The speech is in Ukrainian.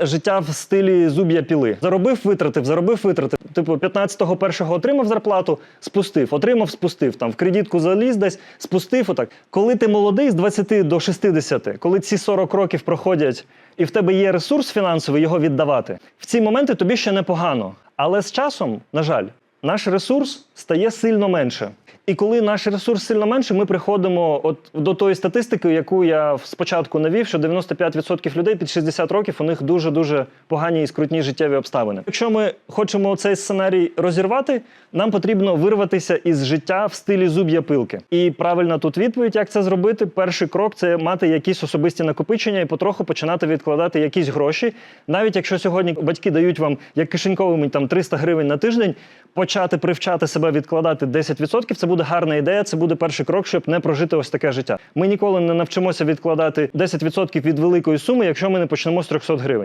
Життя в стилі зуб'я піли. Заробив, витратив, заробив, витратив. Типу, 15-го першого отримав зарплату, спустив, отримав, спустив. Там в кредитку заліз десь, спустив. Отак. Коли ти молодий з 20 до 60, коли ці 40 років проходять, і в тебе є ресурс фінансовий його віддавати, в ці моменти тобі ще непогано. Але з часом, на жаль, наш ресурс стає сильно менше. І коли наш ресурс сильно менше, ми приходимо от до тої статистики, яку я спочатку навів, що 95% людей під 60 років у них дуже дуже погані і скрутні життєві обставини. Якщо ми хочемо цей сценарій розірвати, нам потрібно вирватися із життя в стилі зуб'я пилки. І правильна тут відповідь, як це зробити. Перший крок це мати якісь особисті накопичення і потроху починати відкладати якісь гроші. Навіть якщо сьогодні батьки дають вам як кишеньковими там 300 гривень на тиждень, почати привчати себе відкладати 10% – це буде гарна ідея. Це буде перший крок, щоб не прожити ось таке життя. Ми ніколи не навчимося відкладати 10% від великої суми, якщо ми не почнемо з 300 гривень.